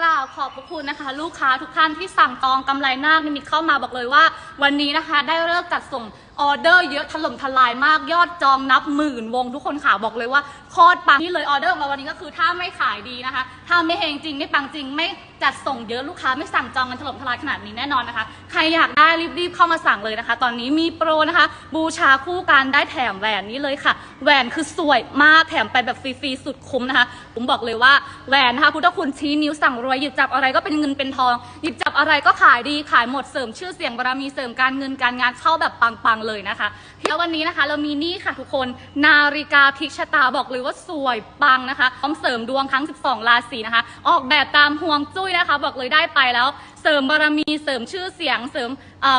la าวขอบพระคุณนะคะ ลูกค้าทุกท่านที่สั่งจองกำไรนาคนิมิตเข้ามาบอกเลยว่า วันนี้นะคะได้เลิกจัดส่งออเดอร์เยอะถล่มทลายมากยอดจองนับหมื่นวงทุกคนค่ะบอกเลยว่าโคตรปังนี่เลยออเดอร์ของเราวันนี้ก็คือถ้าไม่ขายดีนะคะถ้าไม่เฮงจริงไม่ปังจริงไม่จัดส่งเยอะลูกค้าไม่สั่งจองกันถล่มทลายขนาดนี้แน่นอนนะคะใครอยากได้รีบๆเข้ามาสั่งเลยนะคะ ตอนนี้มีโปรนะคะ บูชาคู่กันได้แถมแหวนนี้เลยค่ะ แหวนคือสวยมากแถมไปแบบฟรีๆสุดคุ้มนะคะผมบอกเลยว่าแหวนนะคะพุทธคุณชี้นิ้วสั่งรวยหยิบจับอะไรก็เป็นเงินเป็นทอง หยิบจับอะไรก็ขายดีขายหมดเสริมชื่อเสียงบารมีเสริมการเงินการงานเข้าแบบปังๆเลยนะคะแล้ววันนี้นะคะเรามีนี่ค่ะทุกคนนาฬิกาพิกชะตาบอกเลยว่าสวยปังนะคะพร้อมเสริมดวงทั้ง 12 ราศีนะคะ ออกแบบตามห่วงจุ้ยนะคะ บอกเลยได้ไปแล้ว เสริมบารมีเสริมชื่อเสียง เสริม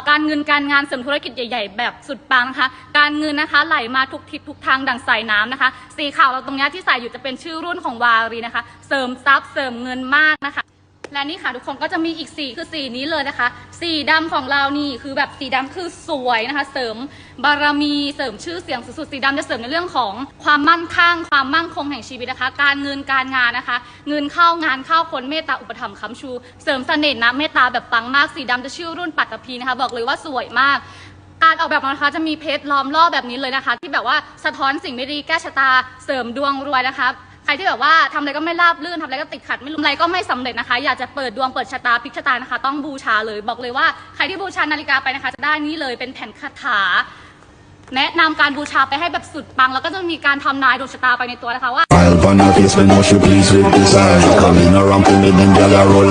การเงินการงานเสริมธุรกิจใหญ่ ๆ แบบสุดปังนะคะ การเงินนะคะไหลมาทุกทิศทุกทางดังสายน้ำนะคะ สีขาวเราตรงนี้ที่ใส่อยู่จะเป็นชื่อรุ่นของวารีนะคะ เสริมทรัพย์เสริมเงินมากนะคะ และนี่ค่ะทุกคนก็จะมีอีกสีคือสีนี้เลยนะคะ สีดำของเรานี่คือแบบสีดำคือสวยนะคะ เสริมบารมีเสริมชื่อเสียงสุดๆสีดำจะเสริมในเรื่องของความมั่นคงความมั่งคงแห่งชีวิตนะคะ การเงินการงานนะคะ เงินเข้างานเข้าคนเมตตาอุปถัมภ์ค้ำชู เสริมเสน่ห์นะเมตตาแบบปังมากสีดำจะชื่อรุ่นปัตตภีนะคะ บอกเลยว่าสวยมากการออกแบบนะคะจะมีเพชรล้อมรอบแบบนี้เลยนะคะ ที่แบบว่าสะท้อนสิ่งไม่ดีแก้ชะตาเสริมดวงรวยนะคะ รที่แบบว่าทำอะไรก็ไม่ราบรื่นทำอะไรก็ติดขัดไม่รู้อะไรก็ไม่สำเร็จนะคะ อยากจะเปิดดวงเปิดชะตาพลิกชะตานะคะ ต้องบูชาเลยบอกเลยว่าใครที่บูชานาฬิกาไปนะคะ จะได้นี่เลยเป็นแผ่นคาถา แนะนำการบูชาไปให้แบบสุดปัง แล้วก็จะมีการทำนายดวงชะตาไปในตัวนะคะว่า Smile on your face when you she pleased with this eyes Coming around to me then girl I roll